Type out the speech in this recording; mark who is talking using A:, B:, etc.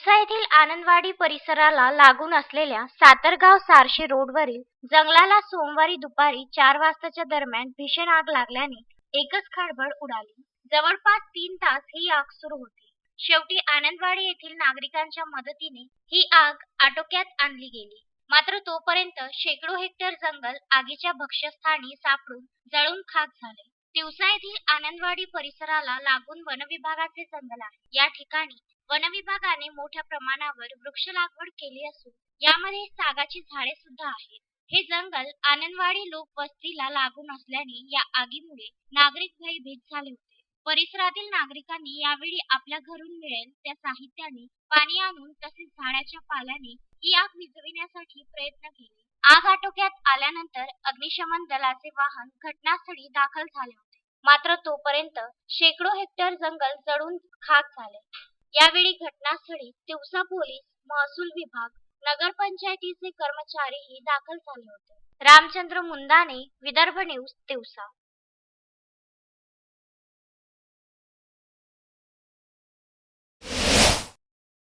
A: तिवसा येथील आनंदवाडी परिसराला लागून असलेल्या सातरगाव सारशी रोडवरील जंगलाला सोमवारी दुपारी चार वाजताच्या दरम्यान भीषण आग लागल्याने एकच खळबळ उडाली. जवळपास तीन तास ही आग सुरू होती. शेवटी आनंदवाडी येथील नागरिकांच्या मदतीने ही आग आटोक्यात आणली गेली. मात्र तोपर्यंत शेकडो हेक्टर जंगल आगीच्या भक्ष्यस्थानी सापडून जळून खाक झाले. तिवसा येथील आनंदवाडी परिसराला लागून वनविभागाचे जंगल आहे. या ठिकाणी वनविभागाने मोठ्या प्रमाणावर वृक्ष लागवड केली असून यामध्ये सागाची झाडे सुद्धा आहेत. हे जंगल आनंदवाडी लोकवस्तीला लागून असल्याने या आगीमुळे नागरिक भयभीत झाले होते. परिसरातील नागरिकांनी यावेळी आपल्या घरून मिळेल त्या साहित्याने पाणी आणून तसेच झाडाच्या पाल्याने ही आग विझविण्यासाठी प्रयत्न केले. आग आटोक्यात आल्यानंतर अग्निशमन दलाचे वाहन घटनास्थळी दाखल झाले होते. मात्र तोपर्यंत शेकडो हेक्टर जंगल जळून खाक झाले. यावेळी घटनास्थळी तिवसा पोलीस महसूल विभाग नगरपंचायतीचे कर्मचारीही दाखल झाले होते. रामचंद्र मुंदाने विदर्भ न्यूज तिवसा